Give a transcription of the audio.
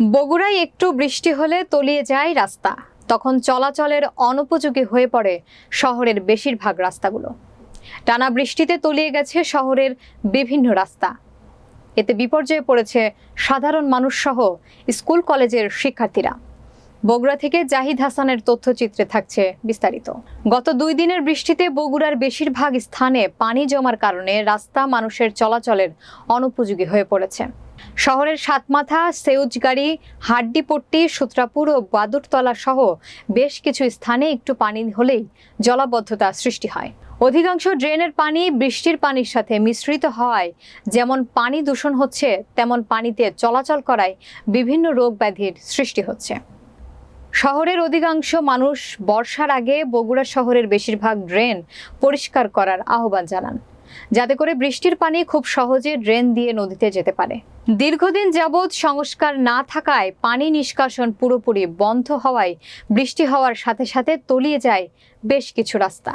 বগুড়ায় একটু বৃষ্টি হলে তলিয়ে যায় রাস্তা। তখন চলাচলের অনুপযোগী হয়ে পড়ে শহরের বেশিরভাগ রাস্তাগুলো। টানা বৃষ্টিতে তলিয়ে গেছে শহরের বিভিন্ন রাস্তা। এতে বিপর্যয়ে পড়েছে সাধারণ মানুষ সহ স্কুল কলেজের শিক্ষার্থীরা। বগুড়া থেকে জাহিদ হাসানের তথ্যচিত্রে থাকছে বিস্তারিত। গত দুই দিনের বৃষ্টিতে বগুড়ার বেশিরভাগ স্থানে পানি জমার কারণে রাস্তা মানুষের চলাচলের অনুপযোগী হয়ে পড়েছে। শহরের সাতমাথা, সেউজগাড়ি, হাড্ডিপট্টি, সূত্রাপুর ও বাদুরতলা সহ বেশ কিছু স্থানে একটু পানি হলেই জলাবদ্ধতা সৃষ্টি হয়। অধিকাংশ ড্রেনের পানি বৃষ্টির পানির সাথে মিশ্রিত হওয়ায় যেমন পানি দূষণ হচ্ছে, তেমন পানিতে চলাচল করায় বিভিন্ন রোগ ব্যাধির সৃষ্টি হচ্ছে। শহরের অধিকাংশ মানুষ বর্ষার আগে বগুড়া শহরের বেশিরভাগ ড্রেন পরিষ্কার করার আহ্বান জানান। যাতে করে বৃষ্টির পানি খুব সহজে ড্রেন দিয়ে নদীতে যেতে পারে। দীর্ঘদিন যাবৎ সংস্কার না থাকায় পানি নিষ্কাশন পুরোপুরি বন্ধ হওয়ায় বৃষ্টি হওয়ার সাথে সাথে তলিয়ে যায় বেশ কিছু রাস্তা।